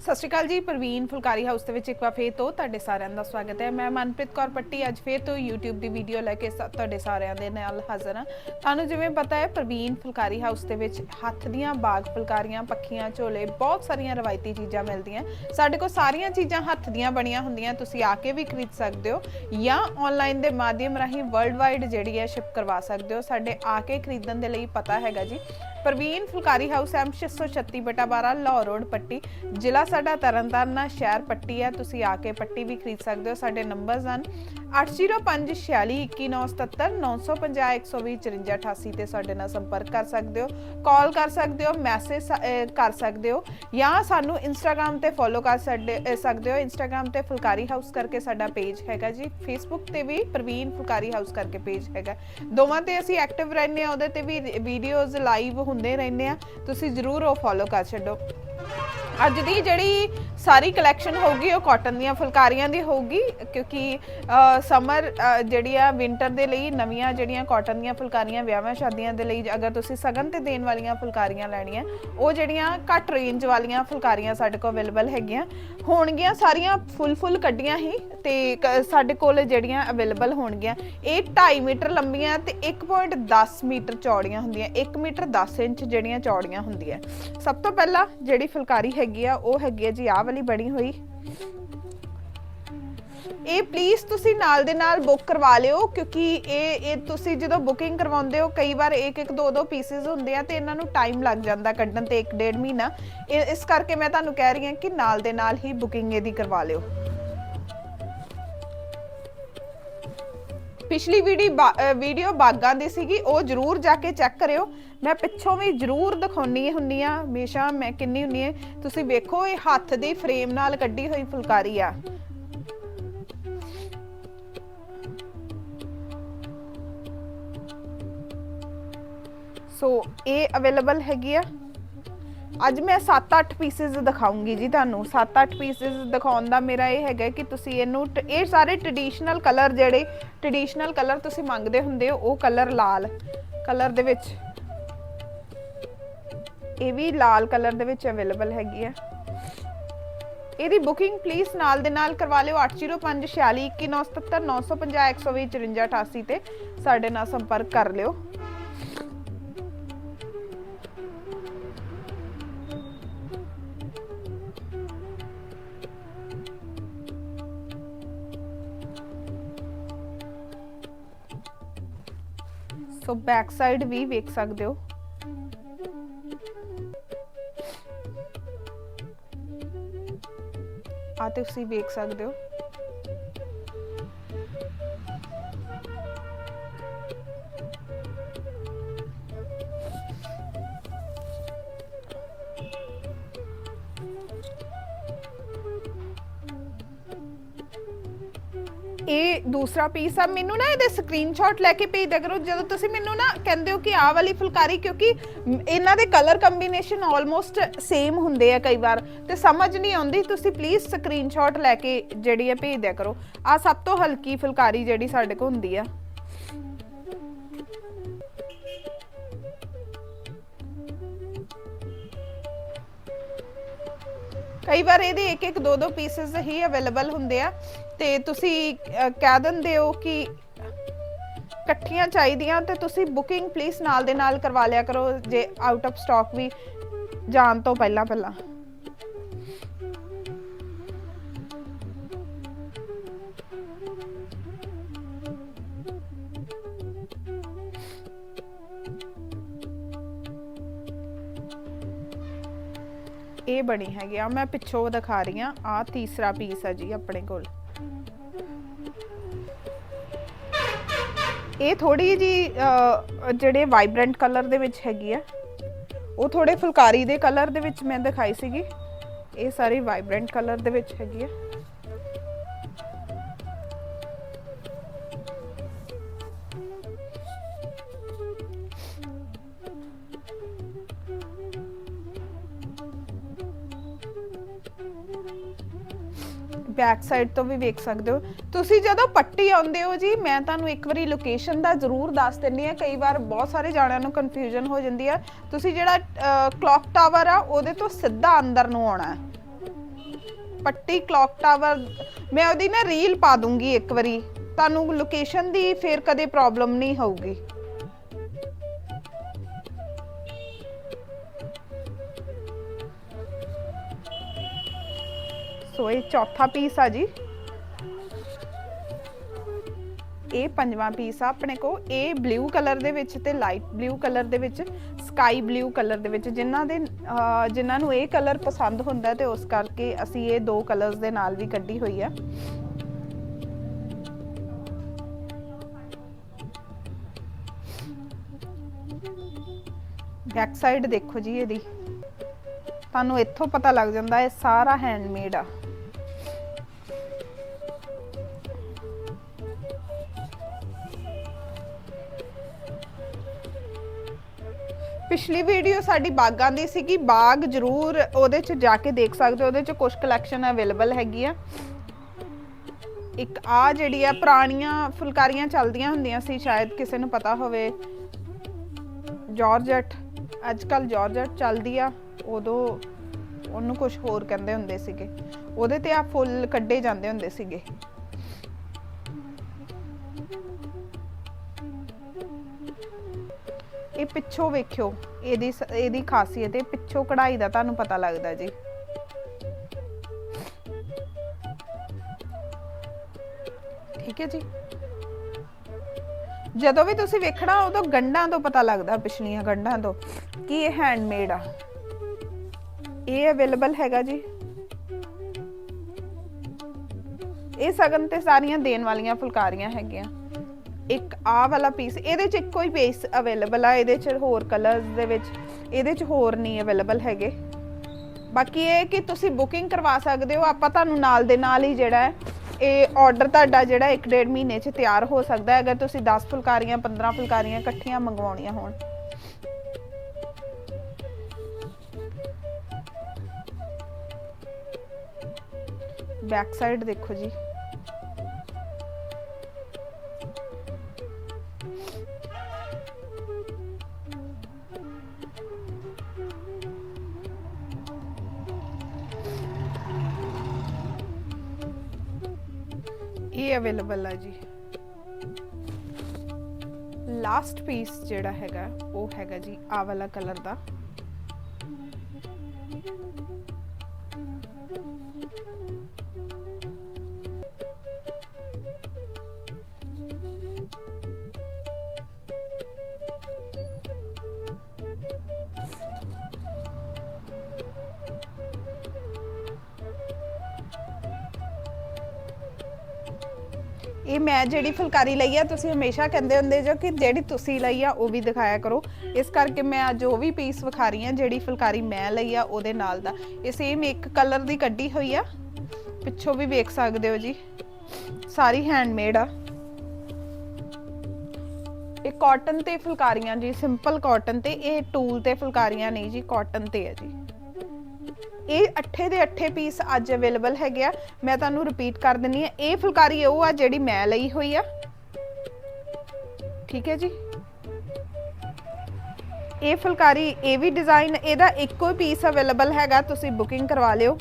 ਸਤਿ ਸ਼੍ਰੀ ਅਕਾਲ ਜੀ, ਪ੍ਰਵੀਨ ਫੁਲਕਾਰੀ ਹਾਊਸ ਦੇ ਵਿੱਚ ਇੱਕ ਵਾਰ ਫੇਰ ਤੋਂ ਤੁਹਾਡੇ ਸਾਰਿਆਂ ਦਾ ਸਵਾਗਤ ਹੈ। ਮੈਂ ਮਨਪ੍ਰੀਤ ਕੌਰ ਪੱਟੀ, ਅੱਜ ਫੇਰ ਤੋਂ YouTube ਦੀ ਵੀਡੀਓ ਲੈ ਕੇ ਸ- ਤੁਹਾਡੇ ਸਾਰਿਆਂ ਦੇ ਨਾਲ ਹਾਜ਼ਰ ਹਾਂ। ਤੁਹਾਨੂੰ ਜਿਵੇਂ ਪਤਾ ਹੈ, ਪ੍ਰਵੀਨ ਫੁਲਕਾਰੀ ਹਾਊਸ ਦੇ ਵਿੱਚ ਹੱਥ ਦੀਆਂ ਬਾਗ ਫੁਲਕਾਰੀਆਂ, ਪੱਖੀਆਂ, ਝੋਲੇ, ਬਹੁਤ ਸਾਰੀਆਂ ਰਵਾਇਤੀ ਚੀਜ਼ਾਂ ਮਿਲਦੀਆਂ। ਸਾਡੇ ਕੋਲ ਸਾਰੀਆਂ ਚੀਜ਼ਾਂ ਹੱਥ ਦੀਆਂ ਬਣੀਆਂ ਹੁੰਦੀਆਂ, ਤੁਸੀਂ ਆ ਕੇ ਵੀ ਖਰੀਦ ਸਕਦੇ ਹੋ ਜਾਂ ਆਨਲਾਈਨ ਦੇ ਮਾਧਿਅਮ ਰਾਹੀਂ ਵਰਲਡ ਵਾਈਡ ਜਿਹੜੀ ਹੈ ਸ਼ਿਪ ਕਰਵਾ ਸਕਦੇ ਹੋ। ਸਾਡੇ ਆ ਕੇ ਖਰੀਦਣ ਦੇ ਲਈ ਪਤਾ ਹੈਗਾ ਜੀ। ਪ੍ਰਵੀਨ ਫੁਲਕਾਰੀ ਹਾਊਸ ਐਮ 636 ਬਟਾ 12 ਲਾਹੌਰ ਰੋਡ, ਪੱਟੀ। ਜ਼ਿਲ੍ਹਾ ਸਾਡਾ ਤਰਨਤਾਰਨ ਸ਼ਹਿਰ ਪੱਟੀ ਹੈ। ਤੁਸੀਂ ਆ ਕੇ ਪੱਟੀ ਵੀ ਖਰੀਦ ਸਕਦੇ ਹੋ। ਸਾਡੇ ਨੰਬਰਸ ਹਨ 8056419750 ਤੇ ਸਾਡੇ ਨਾਲ ਸੰਪਰਕ ਕਰ ਸਕਦੇ ਹੋ ਕਾਲ ਕਰ ਸਕਦੇ ਹੋ ਮੈਸੇਜ ਕਰ ਸਕਦੇ ਹੋ, ਜਾਂ ਸਾਨੂੰ ਇੰਸਟਾਗ੍ਰam ਤੇ ਫੋਲੋ ਕਰ ਸਕਦੇ ਸਕਦੇ ਹੋ। ਇੰਸਟਾਗ੍ਰam ਤੇ ਫੁਲਕਾਰੀ ਹਾਊਸ ਕਰਕੇ ਸਾਡਾ ਪੇਜ ਹੈਗਾ ਜੀ। ਫੇਸਬੁੱਕ ਤੇ ਵੀ ਪ੍ਰਵੀਨ ਫੁਲਕਾਰੀ ਹਾਊਸ ਕਰਕੇ ਪੇਜ ਹੈਗਾ। ਦੋਵਾਂ ਤੇ ਅਸੀਂ ਐਕਟਿਵ ਰਹਿੰਦੇ ਆ ਉਹਦੇ ਤੇ ਵੀ ਵੀਡੀਓਜ਼ ਲਾਈਵ ਹੁੰਦੇ ਰਹਿੰਦੇ ਆ ਤੁਸੀਂ ਜਰੂਰ ਉਹ ਫੋਲੋ ਕਰ ਛੱਡੋ। ਅੱਜ ਦੀ ਜਿਹੜੀ ਸਾਰੀ ਕਲੈਕਸ਼ਨ ਹੋਊਗੀ, ਉਹ ਕਾਟਨ ਦੀਆਂ ਫੁਲਕਾਰੀਆਂ ਦੀ ਹੋਊਗੀ, ਕਿਉਂਕਿ ਸਮਰ ਜਿਹੜੀ ਆ ਵਿంటర్ ਦੇ ਲਈ ਨਵੀਆਂ ਜਿਹੜੀਆਂ ਕਾਟਨ ਦੀਆਂ ਫੁਲਕਾਰੀਆਂ, ਵਿਆਹਾਂ ਸ਼ਾਦੀਆਂ ਦੇ ਲਈ ਅਗਰ ਤੁਸੀਂ ਸਗਨ ਤੇ ਦੇਣ ਵਾਲੀਆਂ ਫੁਲਕਾਰੀਆਂ ਲੈਣੀਆਂ, ਉਹ ਜਿਹੜੀਆਂ ਘੱਟ ਰੇਂਜ ਵਾਲੀਆਂ ਫੁਲਕਾਰੀਆਂ ਸਾਡੇ ਕੋਲ ਅਵੇਲੇਬਲ ਹੈਗੀਆਂ, ਹੋਣਗੀਆਂ ਸਾਰੀਆਂ ਫੁੱਲ ਫੁੱਲ ਕੱਢੀਆਂ ਹੀ ਤੇ ਕ- ਸਾਡੇ ਕੋਲ ਜਿਹੜੀਆਂ ਅਵੇਲੇਬਲ ਹੋਣਗੀਆਂ, ਇਹ 2.5 ਮੀਟਰ ਲੰਬੀਆਂ ਤੇ 1.10 ਮੀਟਰ ਚੌੜੀਆਂ ਹੁੰਦੀਆਂ 1 ਮੀਟਰ 10 ਇੰਚ ਜਿਹੜੀਆਂ ਚੌੜੀਆਂ ਹੁੰਦੀਆਂ। ਸਭ ਤੋਂ ਪਹਿਲਾਂ ਜਿਹੜੀ ਫੁਲਕਾਰੀ ਹੈਗੀ ਆ, ਉਹ ਹੈਗੀ ਆ ਜੀ, ਆਹ ਵਾਲੀ ਬਣੀ ਹੋਈ। ਇਹ ਪਲੀਜ਼ ਤੁਸੀਂ ਨਾਲ ਦੇ ਨਾਲ ਬੁੱਕ ਕਰਵਾ ਲਿਓ, ਕਿਉਂਕਿ ਇਹ ਇਹ ਤੁਸੀਂ ਜਦੋਂ ਬੁਕਿੰਗ ਕਰਵਾਉਂਦੇ ਹੋ, ਕਈ ਵਾਰ ਇੱਕ ਇੱਕ, ਦੋ ਦੋ ਪੀਸਿਸ ਹੁੰਦੇ ਆ ਤੇ ਇਹਨਾਂ ਨੂੰ ਟਾਈਮ ਲੱਗ ਜਾਂਦਾ ਕੱਢਣ ਤੇ 1.5 ਮਹੀਨਾ। ਇਹ- ਇਸ ਕਰਕੇ ਮੈਂ ਤੁਹਾਨੂੰ ਕਹਿ ਰਹੀ ਹਾਂ ਕਿ ਨਾਲ ਦੇ ਨਾਲ ਹੀ ਬੁਕਿੰਗ ਇਹਦੀ ਕਰਵਾ ਲਿਓ। ਪਿਛਲੀ ਵੀਡੀਓ ਬਾਗਾਂ ਦੀ ਸੀਗੀ, ਉਹ ਜਰੂਰ ਜਾ ਕੇ ਚੈੱਕ ਕਰਿਓ। ਮੈਂ ਪਿੱਛੋਂ ਵੀ ਜਰੂਰ ਦਿਖਾਉਣੀ ਹੁੰਨੀ ਆ, ਹਮੇਸ਼ਾ ਮੈਂ ਕਿੰਨੀ ਹੁੰਨੀ ਹੈ ਤੁਸੀਂ ਵੇਖੋ, ਇਹ ਹੱਥ ਦੀ ਫਰੇਮ ਨਾਲ ਕੱਢੀ ਹੋਈ ਫੁਲਕਾਰੀ ਆ। ਸੋ, ਇਹ ਅਵੇਲੇਬਲ ਹੈਗੀ ਆ। ਅੱਜ ਮੈਂ 7-8 ਪੀਸਸ ਦਿਖਾਉਂਗੀ ਜੀ ਤੁਹਾਨੂੰ। 7-8 ਪੀਸਸ ਦਿਖਾਉਣ ਦਾ ਮੇਰਾ ਇਹ ਹੈਗਾ ਕਿ ਤੁਸੀਂ ਇਹਨੂੰ ਇਹ ਸਾਰੇ ਟ੍ਰੈਡੀਸ਼ਨਲ ਕਲਰ ਜਿਹੜੇ ਟ੍ਰੈਡੀਸ਼ਨਲ ਕਲਰ ਤੁਸੀਂ ਮੰਗਦੇ ਹੁੰਦੇ ਹੋ, ਉਹ ਕਲਰ ਲਾਲ। ਕਲਰ ਦੇ ਵਿੱਚ ਇਹ ਵੀ ਲਾਲ ਕਲਰ ਦੇ ਵਿੱਚ ਅਵੇਲੇਬਲ ਹੈਗੀ ਆ। ਇਹਦੀ ਬੁਕਿੰਗ ਪਲੀਜ਼ ਨਾਲ ਦੇ ਨਾਲ ਕਰਵਾ ਲਿਓ 805641979950 ਤੇ ਸਾਡੇ ਨਾਲ ਸੰਪਰਕ ਕਰ ਲਿਓ। ਸੋ ਬੈਕ ਸਾਈਡ ਵੀ ਵੇਖ ਸਕਦੇ ਹੋ। ਆ ਤੁਸੀਂ ਵੇਖ ਸਕਦੇ ਹੋ। ਦੂਸਰਾ ਪੀਸ ਆ ਮੈਨੂੰ ਨਾ ਇਹਦੇ ਸਕਰੀਨਸ਼ਾਟ ਲੈ ਕੇ ਭੇਜ ਦਿਆ ਕਰੋ ਜਦੋਂ ਤੁਸੀਂ ਮੈਨੂੰ ਨਾ ਕਹਿੰਦੇ ਹੋ ਕਿ ਆਹ ਵਾਲੀ ਫੁਲਕਾਰੀ ਕਿਉਂਕਿ ਮ, ਇਹਨਾਂ ਦੇ ਕਲਰ ਕੰਬੀਨੇਸ਼ਨ ਆਲਮੋਸਟ ਸੇਮ ਹੁੰਦੇ ਆ ਕਈ ਵਾਰ ਤੇ ਸਮਝ ਨਹੀਂ ਆਉਂਦੀ ਤੁਸੀਂ ਪਲੀਜ਼ ਸਕਰੀਨਸ਼ਾਟ ਲੈ ਕੇ ਜਿਹੜੀ ਹੈ ਭੇਜ ਦਿਆ ਕਰੋ। ਆ ਸਭ ਤੋਂ ਹਲਕੀ ਫੁਲਕਾਰੀ ਜਿਹੜੀ ਸਾਡੇ ਕੋਲ ਹੁੰਦੀ ਆ। ਕਈ ਵਾਰ ਇਹਦੇ ਇੱਕ ਇੱਕ ਦੋ ਦੋ ਪੀਸਸ ਹੀ ਅਵੇਲੇਬਲ ਹੁੰਦੇ ਆ। ਤੇ ਤੁਸੀਂ ਅਹ, ਕਹਿ ਦਿੰਦੇ ਹੋ ਕਿ ਇਕੱਠੀਆਂ ਚਾਹੀਦੀਆਂ ਤੇ ਤੁਸੀਂ ਬੁਕਿੰਗ ਪਲੀਜ਼ ਨਾਲ ਦੇ ਨਾਲ ਕਰਵਾ ਲਿਆ ਕਰੋ ਜੇ ਆਊਟ ਆਫ ਸਟਾਕ ਵੀ ਜਾਣ ਤੋਂ ਪਹਿਲਾਂ ਪਹਿਲਾਂ। ਇਹ ਬਣੀ ਹੈਗੀ ਆ ਮੈਂ ਪਿੱਛੋਂ ਦਿਖਾ ਰਹੀ ਆ ਆ ਤੀਸਰਾ ਪੀਸ ਹੈ ਜੀ ਆਪਣੇ ਕੋਲ। ਇਹ ਥੋੜੀ ਜੀ ਜਿਹੜੇ ਵਾਈਬ੍ਰੈਂਟ ਕਲਰ ਦੇ ਵਿੱਚ ਹੈਗੀ ਆ। ਉਹ ਥੋੜੇ ਫੁਲਕਾਰੀ ਦੇ ਕਲਰ ਦੇ ਵਿੱਚ ਮੈਂ ਦਿਖਾਈ ਸੀਗੀ। ਇਹ ਸਾਰੀ ਵਾਈਬ੍ਰੈਂਟ ਕਲਰ ਦੇ ਵਿੱਚ ਹੈਗੀ ਆ। ਬੈਕ ਸਾਈਡ ਤੋਂ ਵੀ ਵੇਖ ਸਕਦੇ ਹੋ। ਤੁਸੀਂ ਜਦੋਂ ਪੱਟੀ ਆਉਂਦੇ ਹੋ ਜੀ, ਮੈਂ ਤੁਹਾਨੂੰ ਇੱਕ ਵਾਰੀ ਲੋਕੇਸ਼ਨ ਦਾ ਜ਼ਰੂਰ ਦੱਸ ਦਿੰਨੀ ਆ ਕਈ ਵਾਰ ਬਹੁਤ ਸਾਰੇ ਜਾਣਿਆਂ ਨੂੰ ਕਨਫਿਊਜ਼ਨ ਹੋ ਜਾਂਦੀ ਆ। ਤੁਸੀਂ ਜਿਹੜਾ ਕਲੌਕ ਟਾਵਰ ਆ, ਉਹਦੇ ਤੋਂ ਸਿੱਧਾ ਅੰਦਰ ਨੂੰ ਆਉਣਾ ਹੈ। ਪੱਟੀ ਕਲੌਕ ਟਾਵਰ ਮੈਂ ਉਹਦੀ ਨਾ ਰੀਲ ਪਾ ਦੂੰਗੀ ਇੱਕ ਵਾਰੀ। ਤੁਹਾਨੂੰ ਲੋਕੇਸ਼ਨ ਦੀ ਫੇਰ ਕਦੇ ਪ੍ਰੋਬਲਮ ਨਹੀਂ ਹੋਊਗੀ। ਸੋ ਇਹ ਚੌਥਾ ਪੀਸ ਆ ਜੀ। ਇਹ ਪੰਜਵਾਂ ਪੀਸ ਆ, ਆਪਣੇ ਕੋ ਇਹ ਬਲੂ ਕਲਰ ਦੇ ਵਿੱਚ ਤੇ ਲਾਈਟ ਬਲੂ ਕਲਰ ਦੇ ਵਿੱਚ ਸਕਾਈ ਬਲੂ ਕਲਰ ਦੇ ਵਿੱਚ, ਜਿਨ੍ਹਾਂ ਦੇ ਜਿਨ੍ਹਾਂ ਨੂੰ ਇਹ ਕਲਰ ਪਸੰਦ ਹੁੰਦਾ ਤੇ ਉਸ ਕਰਕੇ ਅਸੀਂ ਇਹ ਦੋ ਕਲਰਸ ਦੇ ਨਾਲ ਵੀ ਕੱਢੀ ਹੋਈ ਆ ਬੈਕ ਸਾਈਡ ਦੇਖੋ ਜੀ ਇਹਦੀ। ਤੁਹਾਨੂੰ ਇੱਥੋਂ ਪਤਾ ਲੱਗ ਜਾਂਦਾ, ਇਹ ਸਾਰਾ ਹੈਂਡਮੇਡ ਆ। ਪਿਛਲੀ ਵੀਡੀਓ ਸਾਡੀ ਬਾਗਾਂ ਦੀ ਸੀਗੀ। ਬਾਗ ਜਰੂਰ ਉਹਦੇ ਚ ਜਾ ਕੇ ਦੇਖ ਸਕਦੇ ਹੋ। ਉਹਦੇ ਚ ਕੁਝ ਕਲੈਕਸ਼ਨ ਅਵੇਲੇਬਲ ਹੈਗੀ ਆ ਇੱਕ ਆ ਜਿਹੜੀ ਆ, ਪੁਰਾਣੀਆਂ ਫੁਲਕਾਰੀਆਂ ਚੱਲਦੀਆਂ ਹੁੰਦੀਆਂ ਸੀ, ਸ਼ਾਇਦ ਕਿਸੇ ਨੂੰ ਪਤਾ ਹੋਵੇ। ਜਾਰਜਟ ਅੱਜ ਕੱਲ ਜਾਰਜਟ ਚੱਲਦੀ ਆ। ਉਦੋਂ ਉਹਨੂੰ ਕੁਝ ਹੋਰ ਕਹਿੰਦੇ ਹੁੰਦੇ ਸੀਗੇ। ਉਹਦੇ ਤੇ ਆ ਫੁੱਲ ਕੱਢੇ ਜਾਂਦੇ ਹੁੰਦੇ ਸੀਗੇ। ਇਹ ਪਿੱਛੋਂ ਵੇਖਿਓ, ਇਹਦੀ ਇਹਦੀ ਖਾਸੀਅਤ ਹੈ ਪਿੱਛੋਂ ਕਢਾਈ ਦਾ ਤੁਹਾਨੂੰ ਪਤਾ ਲੱਗਦਾ ਜੀ। ਠੀਕ ਹੈ ਜੀ। ਜਦੋਂ ਵੀ ਤੁਸੀਂ ਵੇਖਣਾ, ਉਦੋਂ ਗੰਢਾਂ ਤੋਂ ਪਤਾ ਲੱਗਦਾ, ਪਿਛਲੀਆਂ ਗੰਢਾਂ ਤੋਂ, ਕਿ ਇਹ ਹੈਂਡਮੇਡ ਆ। ਇਹ ਅਵੇਲੇਬਲ ਹੈਗਾ ਜੀ। ਇਹ ਸਗਨ ਤੇ ਸਾਰੀਆਂ ਦੇਣ ਵਾਲੀਆਂ ਫੁਲਕਾਰੀਆਂ ਹੈਗੀਆਂ। ਇੱਕ ਆਹ ਵਾਲਾ ਪੀਸ ਇਹਦੇ ਚ ਇੱਕੋ ਹੀ ਪੀਸ ਅਵੇਲੇਬਲ ਆ, ਇਹਦੇ ਚ ਹੋਰ ਕਲਰਸ ਦੇ ਵਿੱਚ, ਇਹਦੇ ਚ ਹੋਰ ਨਹੀਂ ਅਵੇਲੇਬਲ ਹੈਗੇ। ਬਾਕੀ ਇਹ ਕਿ ਤੁਸੀਂ ਬੁਕਿੰਗ ਕਰਵਾ ਸਕਦੇ ਹੋ, ਆਪਾਂ ਤੁਹਾਨੂੰ ਨਾਲ ਦੇ ਨਾਲ ਹੀ ਜਿਹੜਾ ਹੈ, ਇਹ ਆਰਡਰ ਤੁਹਾਡਾ ਜਿਹੜਾ 1.5 ਮਹੀਨੇ ਚ ਤਿਆਰ ਹੋ ਸਕਦਾ ਹੈ, ਅਗਰ ਤੁਸੀਂ 10 ਫੁਲਕਾਰੀਆਂ 15 ਫੁਲਕਾਰੀਆਂ ਇਕੱਠੀਆਂ ਮੰਗਵਾਉਣੀਆਂ ਹੋਣ। ਬੈਕ ਸਾਈਡ ਦੇਖੋ ਜੀ। ਇਹ ਅਵੇਲੇਬਲ ਆ ਜੀ। ਲਾਸਟ ਪੀਸ ਜਿਹੜਾ ਹੈਗਾ, ਉਹ ਹੈਗਾ ਜੀ ਆ ਵਾਲਾ ਕਲਰ ਦਾ। ਇਹ ਮੈਂ ਜਿਹੜੀ ਫੁਲਕਾਰੀ ਲਈ ਆ, ਤੁਸੀਂ ਹਮੇਸ਼ਾ ਕਹਿੰਦੇ ਹੁੰਦੇ ਜੋ ਕਿ ਜਿਹੜੀ ਤੁਸੀਂ ਲਈ ਆ, ਉਹ ਵੀ ਦਿਖਾਇਆ ਕਰੋ। ਇਸ ਕਰਕੇ ਮੈਂ ਅੱਜ ਉਹ ਵੀ ਪੀਸ ਵਿਖਾ ਰਹੀ ਆ, ਜਿਹੜੀ ਫੁਲਕਾਰੀ ਮੈਂ ਲਈ ਆ, ਉਹਦੇ ਨਾਲ ਦਾ। ਇਹ ਸੇਮ ਇੱਕ ਕਲਰ ਦੀ ਕੱਢੀ ਹੋਈ ਆ। ਪਿੱਛੋਂ ਵੀ ਵੇਖ ਸਕਦੇ ਹੋ ਜੀ। ਸਾਰੀ ਹੈਂਡਮੇਡ ਆ। ਇਹ ਕਾਟਨ ਤੇ ਫੁਲਕਾਰੀਆਂ ਜੀ ਸਿੰਪਲ ਕਾਟਨ ਤੇ, ਇਹ ਟੂਲ ਤੇ ਫੁਲਕਾਰੀਆਂ ਨਹੀਂ ਜੀ ਕਾਟਨ ਤੇ ਆ ਜੀ। ਇਹ ਅੱਠੇ ਦੇ ਅੱਠੇ ਪੀਸ ਅੱਜ ਅਵੇਲੇਬਲ ਹੈਗੇ ਆ। ਮੈਂ ਤੁਹਾਨੂੰ ਰਿਪੀਟ ਕਰ ਦਿੰਨੀ ਆ ਇਹ ਫੁਲਕਾਰੀ ਉਹ ਆ ਜਿਹੜੀ ਮੈਂ ਲਈ ਹੋਈ ਆ। ਠੀਕ ਹੈ ਜੀ? ਇਹ ਫੁਲਕਾਰੀ, ਇਹ ਵੀ ਡਿਜ਼ਾਈਨ ਇਹਦਾ ਇੱਕੋ ਹੀ ਪੀਸ ਅਵੇਲੇਬਲ ਹੈਗਾ। ਤੁਸੀਂ ਬੁਕਿੰਗ ਕਰਵਾ ਲਿਓ।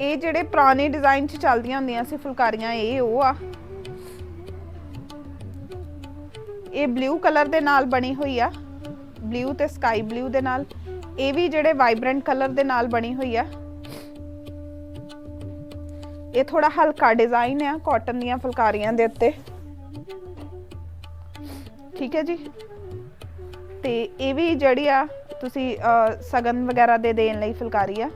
ਇਹ ਜਿਹੜੇ ਪੁਰਾਣੇ ਡਿਜ਼ਾਈਨ ਚ ਚੱਲਦੀਆਂ ਹੁੰਦੀਆਂ ਸੀ ਫੁਲਕਾਰੀਆਂ, ਇਹ ਉਹ ਆ। ਇਹ ਬਲੂ ਕਲਰ ਦੇ ਨਾਲ ਬਣੀ ਹੋਈ ਆ। ਬਲੂ ਤੇ ਸਕਾਈ ਬਲੂ ਦੇ ਨਾਲ, ਇਹ ਵੀ ਜਿਹੜੇ ਵਾਈਬ੍ਰੈਂਟ ਕਲਰ ਦੇ ਨਾਲ ਬਣੀ ਹੋਈ ਆ। ਇਹ ਥੋੜਾ ਹਲਕਾ ਡਿਜ਼ਾਈਨ ਆ ਕਾਟਨ ਦੀਆਂ ਫੁਲਕਾਰੀਆਂ ਦੇ ਉੱਤੇ। ਠੀਕ ਹੈ ਜੀ? ਤੇ ਇਹ ਵੀ ਜਿਹੜੀ ਆ, ਤੁਸੀਂ ਸਗਨ ਵਗੈਰਾ ਦੇ ਦੇਣ ਲਈ ਫੁਲਕਾਰੀ ਆ।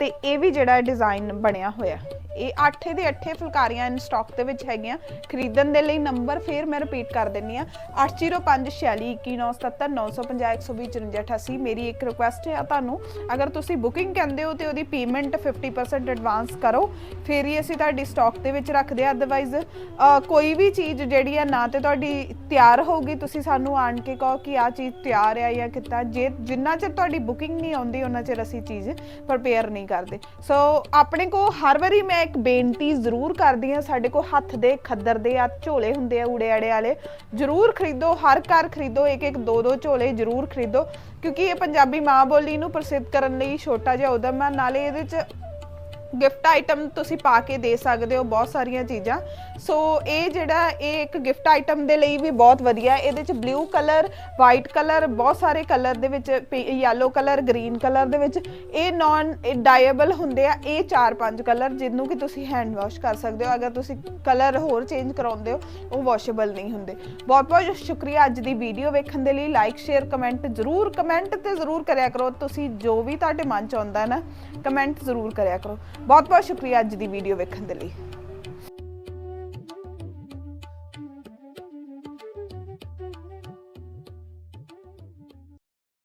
ਤੇ ਇਹ ਵੀ ਜਿਹੜਾ ਡਿਜ਼ਾਈਨ ਬਣਿਆ ਹੋਇਆ। ਇਹ 8 ਦੇ 8 ਫੁਲਕਾਰੀਆਂ ਇਨ ਸਟਾਕ ਦੇ ਵਿੱਚ ਹੈਗੀਆਂ। ਖਰੀਦਣ ਦੇ ਲਈ ਨੰਬਰ ਫੇਰ ਮੈਂ ਰਿਪੀਟ ਕਰ ਦਿੰਨੀ ਆ 8056219750 ਮੇਰੀ ਇੱਕ ਰਿਕੁਐਸਟ ਹੈ, ਤੁਹਾਨੂੰ ਅਗਰ ਤੁਸੀਂ ਬੁਕਿੰਗ ਕਹਿੰਦੇ ਹੋ ਤੇ ਉਹਦੀ ਪੇਮੈਂਟ 50% ਐਡਵਾਂਸ ਕਰੋ। ਫੇਰ ਹੀ ਅਸੀਂ ਤੁਹਾਡੀ ਸਟਾਕ ਦੇ ਵਿੱਚ ਰੱਖਦੇ ਆ ਅਦਰਵਾਈਜ਼ ਕੋਈ ਵੀ ਚੀਜ਼ ਜਿਹੜੀ ਆ, ਨਾ ਤੇ ਤੁਹਾਡੀ ਤਿਆਰ ਹੋਊਗੀ। ਤੁਸੀਂ ਸਾਨੂੰ ਆਣ ਕੇ ਕਹੋ ਕਿ ਆ ਚੀਜ਼ ਤਿਆਰ ਆ ਜਾਂ ਕਿੱਦਾਂ। ਜੇ ਜਿੰਨਾ ਚਿਰ ਤੁਹਾਡੀ ਬੁਕਿੰਗ ਨਹੀਂ ਆਉਂਦੀ, ਉਹਨਾਂ ਚਿਰ ਅਸੀਂ ਚੀਜ਼ ਪ੍ਰਪੇਅਰ ਨਹੀਂ ਕਰਦੇ। ਸੋ ਆਪਣੇ ਕੋ ਹਰ ਵਾਰੀ ਮੈਂ ਇੱਕ ਬੇਨਤੀ ਜ਼ਰੂਰ ਕਰਦੀ ਹਾਂ, ਸਾਡੇ ਕੋਲ ਹੱਥ ਦੇ ਖੱਦਰ ਦੇ ਆ, ਝੋਲੇ ਹੁੰਦੇ ਆ ਊੜੇ ਆੜੇ ਵਾਲੇ, ਜ਼ਰੂਰ ਖਰੀਦੋ, ਹਰ ਘਰ ਖਰੀਦੋ, ਇੱਕ ਇੱਕ ਦੋ ਦੋ ਝੋਲੇ ਜ਼ਰੂਰ ਖਰੀਦੋ, ਕਿਉਂਕਿ ਇਹ ਪੰਜਾਬੀ ਮਾਂ ਬੋਲੀ ਨੂੰ ਪ੍ਰਸਿੱਧ ਕਰਨ ਲਈ ਛੋਟਾ ਜਿਹਾ ਉਦਮ ਹੈ ਨਾਲੇ ਇਹਦੇ 'ਚ ਗਿਫਟ ਆਈਟਮ ਤੁਸੀਂ ਪਾ ਕੇ ਦੇ ਸਕਦੇ ਹੋ ਬਹੁਤ ਸਾਰੀਆਂ ਚੀਜ਼ਾਂ। ਸੋ ਇਹ ਜਿਹੜਾ ਇਹ ਇੱਕ ਗਿਫਟ ਆਈਟਮ ਦੇ ਲਈ ਵੀ ਬਹੁਤ ਵਧੀਆ ਹੈ। ਇਹਦੇ ਚ ਬਲੂ ਕਲਰ ਵਾਈਟ ਕਲਰ ਬਹੁਤ ਸਾਰੇ ਕਲਰ ਦੇ ਵਿੱਚ ਯੈਲੋ ਕਲਰ ਗ੍ਰੀਨ ਕਲਰ ਦੇ ਵਿੱਚ ਇਹ ਨਾਨ ਡਾਈਏਬਲ ਹੁੰਦੇ ਆ, ਇਹ 4-5 ਕਲਰ ਜਿਹਨੂੰ ਕਿ ਤੁਸੀਂ ਹੈਂਡ ਵਾਸ਼ ਕਰ ਸਕਦੇ ਹੋ। ਅਗਰ ਤੁਸੀਂ ਕਲਰ ਹੋਰ ਚੇਂਜ ਕਰਾਉਂਦੇ ਹੋ, ਉਹ ਵਾਸ਼ੇਬਲ ਨਹੀਂ ਹੁੰਦੇ। ਬਹੁਤ ਬਹੁਤ ਸ਼ੁਕਰੀਆ ਅੱਜ ਦੀ ਵੀਡੀਓ ਵੇਖਣ ਦੇ ਲਈ। ਲਾਈਕ ਸ਼ੇਅਰ ਕਮੈਂਟ ਜ਼ਰੂਰ ਕਮੈਂਟ ਤੇ ਜ਼ਰੂਰ ਕਰਿਆ ਕਰੋ। ਤੁਸੀਂ ਜੋ ਵੀ ਤੁਹਾਡੇ ਮਨ ਚ ਆਉਂਦਾ ਨਾ ਕਮੈਂਟ ਜ਼ਰੂਰ ਕਰਿਆ ਕਰੋ। ਬਹੁਤ ਬਹੁਤ ਸ਼ੁਕਰੀਆ ਅੱਜ ਦੀ ਵੀਡੀਓ ਵੇਖਣ ਦੇ ਲਈ।